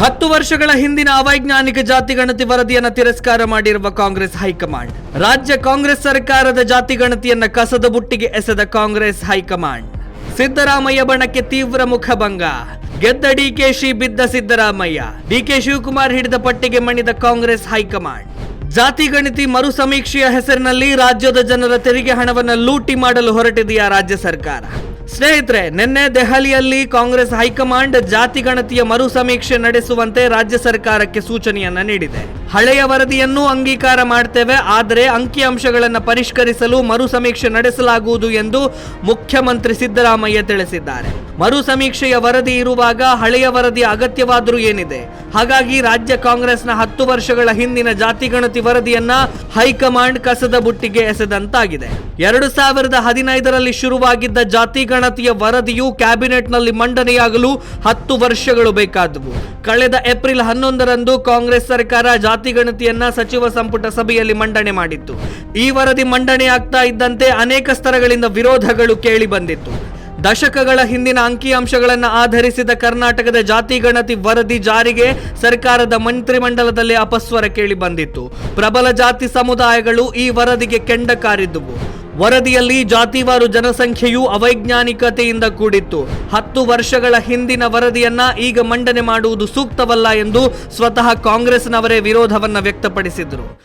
ಹತ್ತು ವರ್ಷಗಳ ಹಿಂದಿನ ಅವೈಜ್ಞಾನಿಕ ಜಾತಿಗಣತಿ ವರದಿಯನ್ನು ತಿರಸ್ಕಾರ ಮಾಡಿರುವ ಕಾಂಗ್ರೆಸ್ ಹೈಕಮಾಂಡ್. ರಾಜ್ಯ ಕಾಂಗ್ರೆಸ್ ಸರ್ಕಾರದ ಜಾತಿಗಣತಿಯನ್ನ ಕಸದ ಬುಟ್ಟಿಗೆ ಎಸೆದ ಕಾಂಗ್ರೆಸ್ ಹೈಕಮಾಂಡ್. ಸಿದ್ದರಾಮಯ್ಯ ಬಣಕ್ಕೆ ತೀವ್ರ ಮುಖಭಂಗ. ಗೆದ್ದ ಡಿಕೆಶಿ ಬಿದ್ದ ಸಿದ್ದರಾಮಯ್ಯ. ಡಿಕೆ ಶಿವಕುಮಾರ್ ಹಿಡಿದ ಪಟ್ಟಿಗೆ ಮಣಿದ ಕಾಂಗ್ರೆಸ್ ಹೈಕಮಾಂಡ್. ಜಾತಿ ಗಣತಿ ಮರು ಸಮೀಕ್ಷೆಯ ಹೆಸರಿನಲ್ಲಿ ರಾಜ್ಯದ ಜನರ ತೆರಿಗೆ ಹಣವನ್ನು ಲೂಟಿ ಮಾಡಲು ಹೊರಟಿದೆಯಾ ರಾಜ್ಯ ಸರ್ಕಾರ? ಸ್ನೇಹಿತರೆ ನಿನ್ನೆ ದೆಹಲಿಯಲ್ಲಿ ಕಾಂಗ್ರೆಸ್ ಹೈಕಮಾಂಡ್ ಜಾತಿ ಗಣತಿಯ ಮರು ಸಮೀಕ್ಷೆ ನಡೆಸುವಂತೆ ರಾಜ್ಯ ಸರ್ಕಾರಕ್ಕೆ ಸೂಚನೆಯನ್ನ ನೀಡಿದೆ. ಹಳೆಯ ವರದಿಯನ್ನು ಅಂಗೀಕಾರ ಮಾಡ್ತೇವೆ, ಆದರೆ ಅಂಕಿಅಂಶಗಳನ್ನು ಪರಿಷ್ಕರಿಸಲು ಮರು ಸಮೀಕ್ಷೆ ನಡೆಸಲಾಗುವುದು ಎಂದು ಮುಖ್ಯಮಂತ್ರಿ ಸಿದ್ದರಾಮಯ್ಯ ತಿಳಿಸಿದ್ದಾರೆ. ಮರು ಸಮೀಕ್ಷೆಯ ವರದಿ ಇರುವಾಗ ಹಳೆಯ ವರದಿ ಅಗತ್ಯವಾದರೂ ಏನಿದೆ? ಹಾಗಾಗಿ ರಾಜ್ಯ ಕಾಂಗ್ರೆಸ್ನ ಹತ್ತು ವರ್ಷಗಳ ಹಿಂದಿನ ಜಾತಿ ಗಣತಿ ವರದಿಯನ್ನ ಹೈಕಮಾಂಡ್ ಕಸದ ಬುಟ್ಟಿಗೆ ಎಸೆದಂತಾಗಿದೆ. ಎರಡು ಸಾವಿರದ ಹದಿನೈದರಲ್ಲಿ ಶುರುವಾಗಿದ್ದ ಜಾತಿ ಗಣತಿಯ ವರದಿಯು ಕ್ಯಾಬಿನೆಟ್ನಲ್ಲಿ ಮಂಡನೆಯಾಗಲು ಹತ್ತು ವರ್ಷಗಳು ಬೇಕಾದವು. ಕಳೆದ ಏಪ್ರಿಲ್ ಹನ್ನೊಂದರಂದು ಕಾಂಗ್ರೆಸ್ ಸರ್ಕಾರ ಜಾತಿ ಗಣತಿಯನ್ನ ಸಚಿವ ಸಂಪುಟ ಸಭೆಯಲ್ಲಿ ಮಂಡನೆ ಮಾಡಿತ್ತು. ಈ ವರದಿ ಮಂಡನೆ ಆಗ್ತಾ ಇದ್ದಂತೆ ಅನೇಕ ಸ್ತರಗಳಿಂದ ವಿರೋಧಗಳು ಕೇಳಿ ಬಂದಿತ್ತು. ದಶಕಗಳ ಹಿಂದಿನ ಅಂಕಿಅಂಶಗಳನ್ನು ಆಧರಿಸಿದ ಕರ್ನಾಟಕದ ಜಾತಿ ಗಣತಿ ವರದಿ ಜಾರಿಗೆ ಸರ್ಕಾರದ ಮಂತ್ರಿಮಂಡಲದಲ್ಲಿ ಅಪಸ್ವರ ಕೇಳಿ ಬಂದಿತ್ತು. ಪ್ರಬಲ ಜಾತಿ ಸಮುದಾಯಗಳು ಈ ವರದಿಗೆ ಕೆಂಡ ಕಾರಿದ್ದುವು ವರದಿಯಲ್ಲಿ ಜಾತಿವಾರು ಜನಸಂಖ್ಯೆಯು ಅವೈಜ್ಞಾನಿಕತೆಯಿಂದ ಕೂಡಿತ್ತು. ಹತ್ತು ವರ್ಷಗಳ ಹಿಂದಿನ ವರದಿಯನ್ನ ಈಗ ಮಂಡನೆ ಮಾಡುವುದು ಸೂಕ್ತವಲ್ಲ ಎಂದು ಸ್ವತಃ ಕಾಂಗ್ರೆಸ್ನವರೇ ವಿರೋಧವನ್ನ ವ್ಯಕ್ತಪಡಿಸಿದರು.